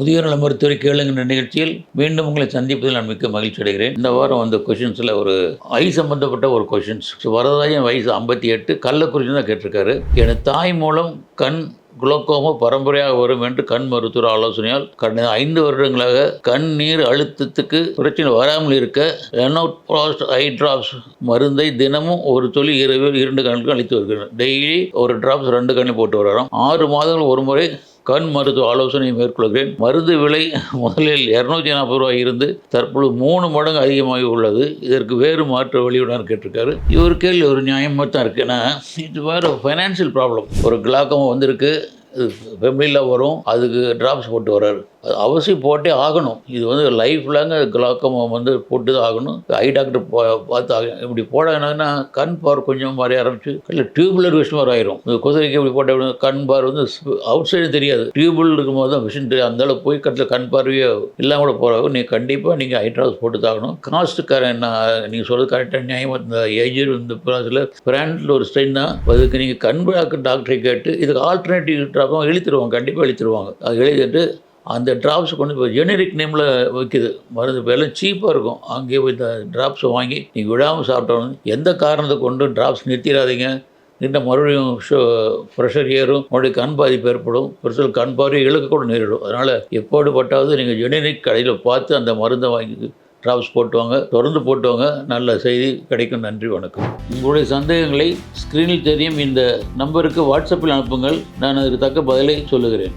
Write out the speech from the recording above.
முதியோர் நல மருத்துவரை கேளுங்கிற நிகழ்ச்சியில் மீண்டும் உங்களை சந்திப்பதில் நான் மிக்க மகிழ்ச்சி அடைகிறேன். இந்த வாரம் வந்த கொஷின்ஸில் ஒரு ஐ சம்பந்தப்பட்ட ஒரு கொஷின்ஸ் வரதாயம் வயசு ஐம்பத்தி எட்டு. கள்ளக்குறிச்சி தான் கேட்டிருக்காரு. எனது தாய் மூலம் கண் குளோக்கோமா பரம்பரையாக வரும் என்று கண் மருத்துவர் ஆலோசனையால் கடந்த ஐந்து வருடங்களாக கண் நீர் அழுத்தத்துக்கு பிரச்சனை வராமல் இருக்க ரெனோட் ஐ டிராப்ஸ் மருந்தை தினமும் ஒரு துளி இரவில் இரண்டு கண்ணுக்கு அளித்து வருகிறேன் டெய்லி ஒரு டிராப்ஸ் ரெண்டு கண்ணு போட்டு வரோம் ஆறு மாதங்கள் ஒரு முறை கண் மருத்துவ ஆலோசனை மேற்கொள்கிறேன். மருந்து விலை முதலில் இரநூத்தி நாற்பது ரூபாய் இருந்து தற்பொழுது மூணு மடங்கு அதிகமாகி உள்ளது. இதற்கு வேறு மாற்று வழியுடன் கேட்டிருக்காரு. இவர் கேள்வி ஒரு நியாயமாக தான் இருக்குது ஏன்னா இது வேறு ஃபைனான்சியல் ப்ராப்ளம் ஒரு கிளாக்கம் வந்திருக்கு. ஃபெமிலியில் வரும். அதுக்கு ட்ராப்ஸ் போட்டு வர்றாரு. அது அவசியம் போட்டே ஆகணும். இது வந்து லைஃப் லாங் கிளாக்கமா வந்து போட்டு தான் ஆகணும் ஐ டாக்டர் பார்த்து ஆகணும் இப்படி போடாங்கன்னா கண் பார் கொஞ்சம் மாறி ஆரம்பிச்சு இல்லை டியூப்லர் விஷயம் மாதிரி ஆயிரும். இந்த குதிரைக்கு இப்படி போட்ட கண் பார் வந்து அவுட் சைடு தெரியாது. டியூபிள் இருக்கும்போது தான் விஷயம் தெரியும். அந்தளவு போய் கட்டில் கண் பார்வையோ இல்லாமல் கூட போகிறாங்க நீங்கள் கண்டிப்பாக நீங்கள் ஐ ட்ராப்ஸ் போட்டு தான் ஆகணும் காஸ்ட்டுக்கார என்ன நீங்கள் சொல்கிறது கரெக்டாக நியாயமாக இந்த ஏஜர் இந்த ப்ராஸில் பிராண்டில் ஒரு ஸ்ட்ரெயின் தான். அதுக்கு நீங்கள் கண் டாக்டரை கேட்டு இதுக்கு ஆல்டர்னேட்டிவ் ட்ராப்பாக எழுத்துருவாங்க கண்டிப்பாக எழுத்துருவாங்க அது எழுதிட்டு அந்த ட்ராப்ஸ் கொண்டு போய் ஜெனரிக் நேமில் வைக்குது. மருந்து விலை எல்லாம் சீப்பாக இருக்கும். அங்கேயே போய் இந்த ட்ராப்ஸை வாங்கி நீங்கள் விடாமல் சாப்பிட்டோம் எந்த காரணத்தை கொண்டு ட்ராப்ஸ் நிறுத்திடாதீங்க. நின்ற மறுபடியும் ஷோ ப்ரெஷர் ஏறும். மறுபடியும் கண் பாதிப்பு ஏற்படும். ஒரு சில கண் பார்வை இழுக்க கூட நேரிடும். அதனால் எப்போது பட்டாவது நீங்கள் ஜெனரிக் கடையில் பார்த்து அந்த மருந்தை வாங்கி ட்ராப்ஸ் போட்டுவாங்க. தொடர்ந்து போட்டுவாங்க. நல்ல செய்தி கிடைக்கும். நன்றி வணக்கம். உங்களுடைய சந்தேகங்களை ஸ்க்ரீனில் தெரியும். இந்த நம்பருக்கு வாட்ஸ்அப்பில் அனுப்புங்கள். நான் அதுக்கு தக்க பதிலை சொல்லுகிறேன்.